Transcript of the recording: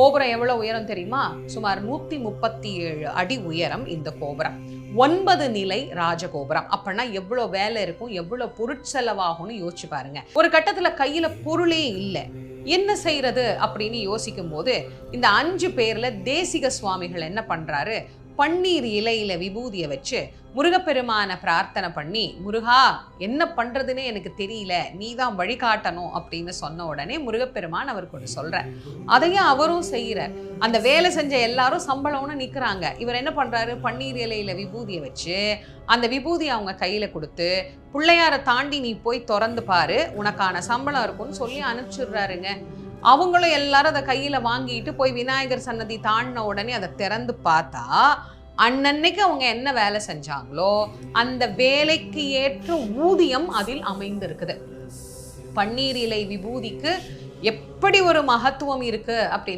கோபுரம் எவ்வளவு உயரம் தெரியுமா? சுமார் நூத்தி முப்பத்தி ஏழு அடி உயரம் இந்த கோபுரம். ஒன்பது நிலை ராஜகோபுரம். அப்படின்னா எவ்வளவு வேலை இருக்கும் எவ்வளவு பொருட்செலவாகும்னு யோசிச்சு பாருங்க. ஒரு கட்டத்துல கையில பொருளே இல்லை. என்ன செய்யறது அப்படின்னு யோசிக்கும் போது இந்த அஞ்சு பேர்ல தேசிக சுவாமிகள் என்ன பண்றாரு? பன்னீர் இலையில விபூதியை வச்சு முருகப்பெருமான பிரார்த்தனை பண்ணி முருகா என்ன பண்றதுன்னு எனக்கு தெரியல. நீ தான் வழிகாட்டணும் அப்படின்னு சொன்ன உடனே முருகப்பெருமான் அவருக்கு ஒன்று சொல்ற அதையும் அவரும் செய்யறார் அந்த வேலை செஞ்ச எல்லாரும் சம்பளம்னு நிக்கிறாங்க. இவர் என்ன பண்றாரு? பன்னீர் இலையில விபூதியை வச்சு அந்த விபூதியை அவங்க கையில கொடுத்து பிள்ளையாரை தாண்டி நீ போய் திறந்து பாரு. உனக்கான சம்பளம் இருக்கும்னு சொல்லி அனுப்பிச்சிடுறாருங்க. அவங்களும் எல்லாரும் அதை கையில வாங்கிட்டு போய் விநாயகர் சன்னதி தாண்டின உடனே அதை திறந்து பார்த்தா அன்னன்னைக்கு அவங்க என்ன வேலை செஞ்சாங்களோ அந்த வேலைக்கு ஏற்ற ஊதியம் அதில் அமைந்திருக்குது. பன்னீர் இலை விபூதிக்கு எப்படி ஒரு மகத்துவம் இருக்கு அப்படின்னு